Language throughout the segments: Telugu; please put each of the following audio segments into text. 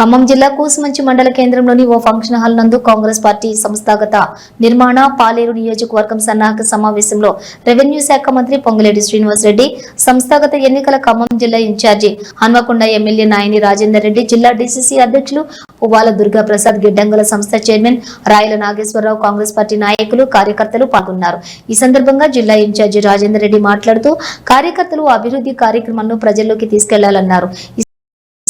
ఖమ్మం జిల్లా కూసుమంచి మండల కేంద్రంలోని ఓ ఫంక్షన్ హాల్ నందు కాంగ్రెస్ పార్టీ సంస్థాగత నిర్మాణ పాలేరు నియోజకవర్గం సన్నాహక సమావేశంలో రెవెన్యూ శాఖ మంత్రి పొంగులేటి శ్రీనివాసరెడ్డి సంస్థాగత ఎన్నికల ఖమ్మం జిల్లా ఇన్ఛార్జి హన్మకొండ ఎమ్మెల్యే నాయని రాజేందర్ రెడ్డి జిల్లా డిసిసి అధ్యక్షులు పువ్వాల దుర్గా ప్రసాద్ గిడ్డంగుల సంస్థ చైర్మన్ రాయల నాగేశ్వరరావు కాంగ్రెస్ పార్టీ నాయకులు కార్యకర్తలు పాల్గొన్నారు. ఈ సందర్భంగా జిల్లా ఇన్ఛార్జి రాజేందర్ రెడ్డి మాట్లాడుతూ కార్యకర్తలు అభివృద్ధి కార్యక్రమాలను ప్రజల్లోకి తీసుకెళ్ళాలన్నారు.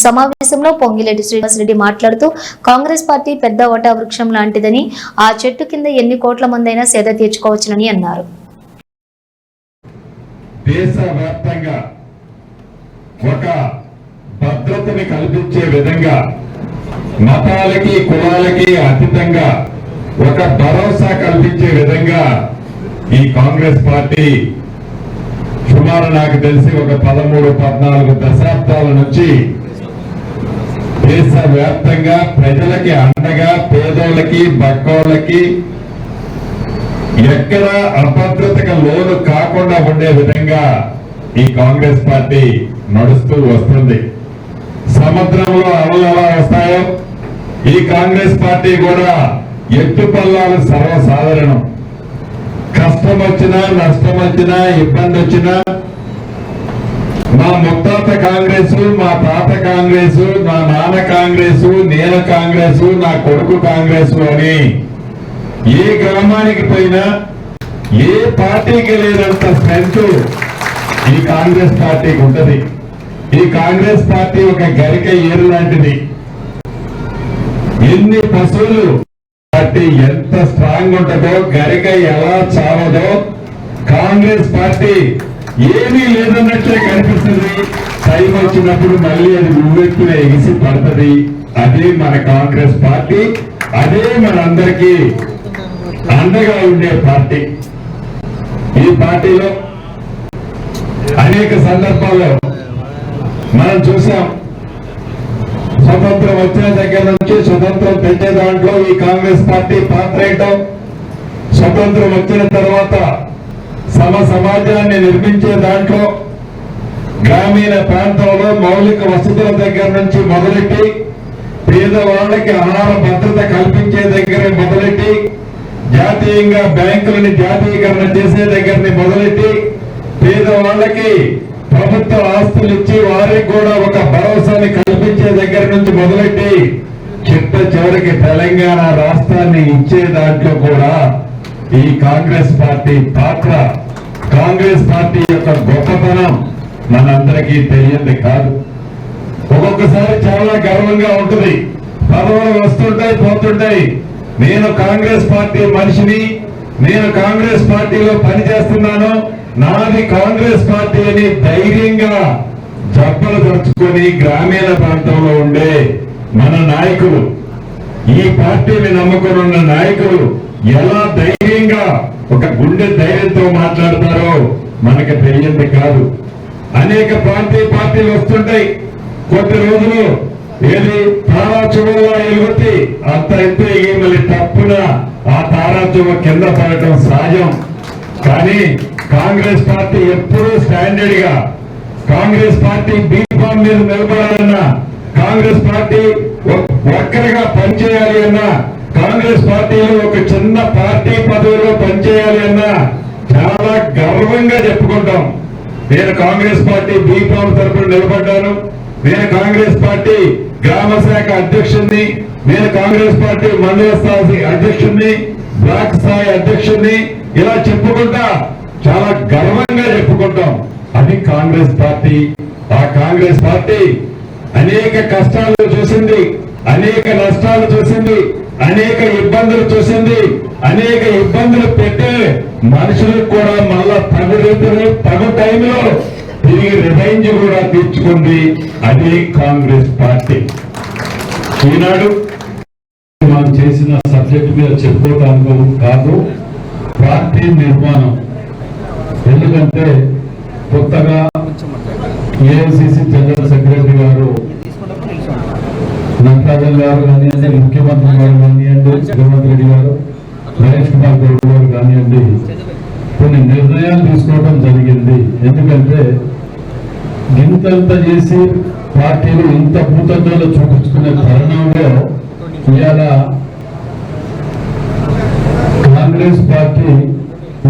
సమావేశంలో పొంగిరెడ్డి శ్రీనివాసరెడ్డి మాట్లాడుతూ కాంగ్రెస్ పార్టీ పెద్ద ఓటా వృక్షం లాంటిదని ఆ చెట్టు కింద ఎన్ని కోట్ల మందైనా సేద తీర్చుకోవచ్చునని అన్నారు. దేశవ్యాప్తంగా ఒక భద్రతని కల్పించే విధంగా మతాలకి కులాలకి అతీతంగా ఒక భరోసా కల్పించే విధంగా ఈ కాంగ్రెస్ పార్టీ సుమారు నాకు తెలిసి ఒక పదమూడు పద్నాలుగు దశాబ్దాల నుంచి దేశవ్యాప్తంగా ప్రజలకి అండగా పేదోళ్ళకి బక్కోళ్ళకి ఎక్కడ అభద్రతకు లోను కాకుండా ఉండే విధంగా ఈ కాంగ్రెస్ పార్టీ నడుస్తూ వస్తుంది. సముద్రంలో అలలు ఎలా వస్తాయో ఈ కాంగ్రెస్ పార్టీ కూడా ఎత్తు పల్లాలు సర్వసాధారణం. కష్టం వచ్చినా నష్టం వచ్చినా ఇబ్బంది వచ్చినా మా ముత్తాత కాంగ్రెస్ మా తాత కాంగ్రెస్ మా నాన్న కాంగ్రెస్ నేను కాంగ్రెస్ నా కొడుకు కాంగ్రెస్ అని ఏ గ్రామానికి పోయినా ఏ పార్టీకి లేనంత స్ట్రెంత్ ఈ కాంగ్రెస్ పార్టీకి ఉంటది. ఈ కాంగ్రెస్ పార్టీ ఒక గరిక ఏరు లాంటిది. ఎన్ని పశువులు పార్టీ ఎంత స్ట్రాంగ్ ఉంటుందో గరిక ఎలా చావదో కాంగ్రెస్ పార్టీ ఏమీ లేదన్నట్లే కనిపిస్తుంది. టైం వచ్చినప్పుడు మళ్ళీ అది ఉవ్వెత్తున ఎగిసి పడుతుంది. అదే మన కాంగ్రెస్ పార్టీ అదే మనందరికీ అండగా ఉండే పార్టీ. ఈ పార్టీలో అనేక సందర్భాల్లో మనం చూసాం. స్వతంత్రం వచ్చిన దగ్గర నుంచి స్వతంత్రం తెచ్చే దాంట్లో ఈ కాంగ్రెస్ పార్టీ పాత్ర స్వతంత్రం వచ్చిన తర్వాత సమ సమాజాన్ని నిర్మించే దాంట్లో గ్రామీణ ప్రాంతంలో మౌలిక వసతుల దగ్గర నుంచి మొదలెట్టి పేదవాళ్ళకి ఆహార భద్రత కల్పించే దగ్గర మొదలెట్టి జాతీయంగా బ్యాంకులని జాతీయకరణ చేసే దగ్గరని మొదలెట్టి పేదవాళ్ళకి ప్రభుత్వ ఆస్తులు ఇచ్చి వారికి కూడా ఒక భరోసాని కల్పించే దగ్గర నుంచి మొదలెట్టి చిట్ట చివరికి తెలంగాణ రాష్ట్రాన్ని ఇచ్చే దాంట్లో కూడా ఈ కాంగ్రెస్ పార్టీ పాత్ర కాంగ్రెస్ పార్టీ యొక్క గొప్పతనం మనందరికీ తెలియంది కాదు. ఒక్కొక్కసారి చాలా గర్వంగా ఉంటుంది. పదవులు వస్తుంటాయి పోతుంటాయి. నేను కాంగ్రెస్ పార్టీ మనిషిని నేను కాంగ్రెస్ పార్టీలో పనిచేస్తున్నాను. నాది కాంగ్రెస్ పార్టీ అని ధైర్యంగా జబ్బలు దొరుకుని గ్రామీణ ప్రాంతంలో ఉండే మన నాయకులు ఈ పార్టీని నమ్ముకుని ఉన్న నాయకులు ఎలా ధైర్యంగా ఒక గుండె ధైర్యంతో మాట్లాడతారో మనకి తెలియంది కాదు. అనేక ప్రాంతీయ పార్టీలు వస్తుంటాయి. కొద్ది రోజులు ఏది తారాచువల్ల ఎలుగుతి అంత ఎత్తు మళ్ళీ తప్పున ఆ తారాచువ కింద పడటం సహజం కానీ కాంగ్రెస్ పార్టీ ఎప్పుడూ స్టాండర్డ్గా కాంగ్రెస్ పార్టీ బీఫామ్ మీద నిలబడాలన్నా కాంగ్రెస్ పార్టీ ఒక్కరిగా పనిచేయాలి అన్నా కాంగ్రెస్ పార్టీలో ఒక చిన్న పార్టీ పదవిలో పనిచేయాలి అన్న చాలా గర్వంగా చెప్పుకుంటాం. నేను కాంగ్రెస్ పార్టీ బీఫామ్ తరపున నిలబడ్డాను. నేను కాంగ్రెస్ పార్టీ గ్రామ శాఖ అధ్యక్షుడిని నేను కాంగ్రెస్ పార్టీ మండల స్థాయి అధ్యక్షుడిని బ్లాక్ స్థాయి అధ్యక్షుడిని ఇలా చెప్పుకుంటా చాలా గర్వంగా చెప్పుకుంటాం. అది కాంగ్రెస్ పార్టీ. ఆ కాంగ్రెస్ పార్టీ అనేక కష్టాలు చూసింది అనేక నష్టాలు చూసింది. అనేక ఇబ్బందులు చూసింది. అనేక ఇబ్బందులు పెట్టే మనుషులకు కూడా మళ్ళా తగు రీతిలో తగు టైంలో తిరిగి రివెంజ్ కూడా తీర్చుకుంది అదే కాంగ్రెస్ పార్టీ. ఈనాడు మనం చేసిన సబ్జెక్ట్ మీద చెప్పుకోవడానికి కాదు పార్టీ నిర్మాణం. ఎందుకంటే కొత్తగా ఏఐసిసి జనరల్ సెక్రటరీ గారు నటరాజన్ గారు కానివ్వండి ముఖ్యమంత్రి గారు కానివ్వండి రేవంత్ రెడ్డి గారు నరేష్ కుమార్ గౌడ్ గారు కానివ్వండి కొన్ని నిర్ణయాలు తీసుకోవడం జరిగింది. ఎందుకంటే గింతంత చేసి పార్టీలు ఇంత భూతత్వంలో చూపించుకునే తరుణంలో ఇవాళ కాంగ్రెస్ పార్టీ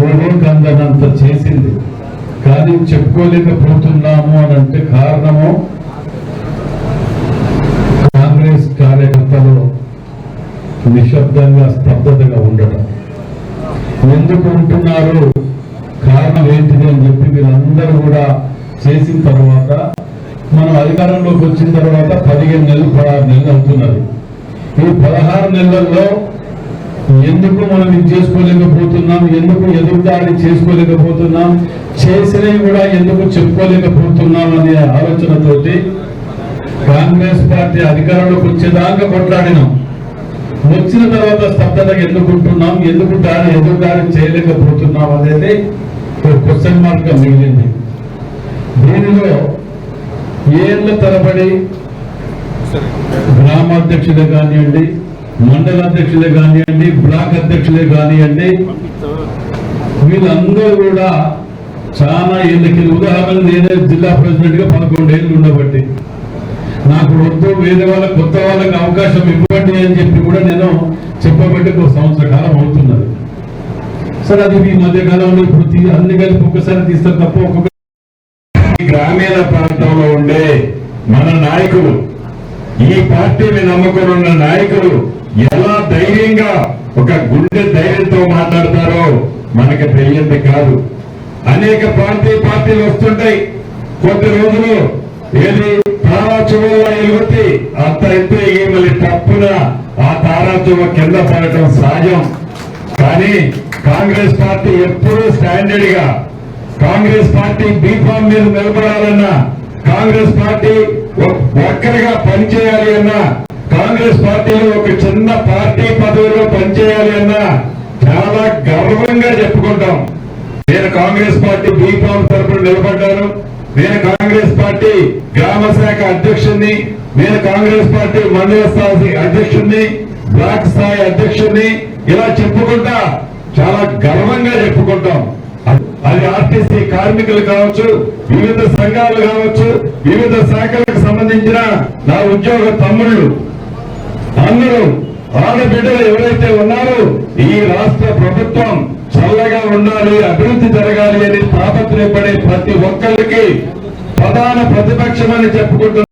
ఊహకందనంత చేసింది. కానీ చెప్పుకోలేకపోతున్నాము అని అంటే కారణము కాంగ్రెస్ కార్యకర్తలు నిశ్శబ్దంగా స్తబ్దతగా ఉండటం. ఎందుకు ఉంటున్నారు? కారణం ఏంటిది అని చెప్పి మీరందరూ కూడా చేసిన తర్వాత మనం అధికారంలోకి వచ్చిన తర్వాత పదిహేను నెలలు పదహారు నెలలు అవుతున్నది. ఈ పదహారు నెలల్లో ఎందుకు మనం ఇది చేసుకోలేకపోతున్నాం? ఎందుకు ఎదురుదాడి చేసుకోలేకపోతున్నాం? చేసినవి కూడా ఎందుకు చెప్పుకోలేకపోతున్నాం అనే ఆలోచనతోటి కాంగ్రెస్ పార్టీ అధికారంలోకి వచ్చేదాకా కొట్లాడినాం. వచ్చిన తర్వాత స్తబ్దత ఎందుకుంటున్నాం ఎందుకు దాని ఎదురుదాడి చేయలేకపోతున్నాం అనేది ఒక క్వశ్చన్ మార్క్ మిగిలింది. దీనిలో ఏళ్ళ తరబడి గ్రామాధ్యక్షులే కానివ్వండి మండల అధ్యక్షులే కానివ్వండి బ్లాక్ అధ్యక్షులే కానివ్వండి వీళ్ళందరూ కూడా చాలా ఏళ్ళకి ఉదాహరణ నేనే జిల్లా ప్రెసిడెంట్గా పదకొండు ఏళ్ళు ఉండబట్టి. నాకు వద్దు వేరే వాళ్ళకి కొత్త వాళ్ళకి అవకాశం ఇవ్వండి అని చెప్పి కూడా నేను చెప్పబట్టి ఒక సంవత్సర కాలం అవుతున్నది. సరే అది ఈ మధ్య కాలంలో ఇప్పుడు అన్ని కలిపి ఒక్కసారి తీస్తారు తప్ప ఒక్కొక్క గ్రామీణ ప్రాంతంలో ఉండే మన నాయకులు ఈ పార్టీని నమ్ముకుని ఉన్న నాయకులు ఎలా ధైర్యంగా ఒక గుండె ధైర్యంతో మాట్లాడతారో మనకి తెలియంది కాదు. అనేక ప్రాంతీయ పార్టీలు వస్తుంటాయి. కొద్ది రోజులు ఏది తారాచువల్ల ఎలుగుతి అంత ఎత్తు మళ్ళీ తప్పున ఆ తారాచువ కింద పడటం సహజం. కానీ కాంగ్రెస్ పార్టీ ఎప్పుడూ స్టాండర్డ్గా కాంగ్రెస్ పార్టీ బీఫామ్ మీద నిలబడాలన్నా కాంగ్రెస్ పార్టీ ఒక్కరిగా పనిచేయాలి అన్నా కాంగ్రెస్ పార్టీలో ఒక చిన్న పార్టీ పదవిలో పనిచేయాలి అన్నా చాలా గర్వంగా చెప్పుకుంటాం. నేను కాంగ్రెస్ పార్టీ బీఫామ్ తరపున నిలబడ్డాను. నేను కాంగ్రెస్ పార్టీ గ్రామ శాఖ అధ్యక్షుడిని నేను కాంగ్రెస్ పార్టీ మండల స్థాయి అధ్యక్షుడిని బ్లాక్ స్థాయి అధ్యక్షుడిని ఇలా చెప్పుకుంటా చాలా గర్వంగా చెప్పుకుంటాం. అది ఆర్టీసీ కార్మికులు కావచ్చు వివిధ సంఘాలు కావచ్చు వివిధ శాఖలకు సంబంధించిన నా ఉద్యోగ తమ్ముళ్ళు. అందరూ ఆడబిడ్డలు ఎవరైతే ఉన్నారో ఈ రాష్ట్ర ప్రభుత్వం చల్లగా ఉండాలి అభివృద్ధి జరగాలి అని తాపత్రయపడే ప్రతి ఒక్కరికి ప్రధాన ప్రతిపక్షమని చెప్పుకుంటున్నారు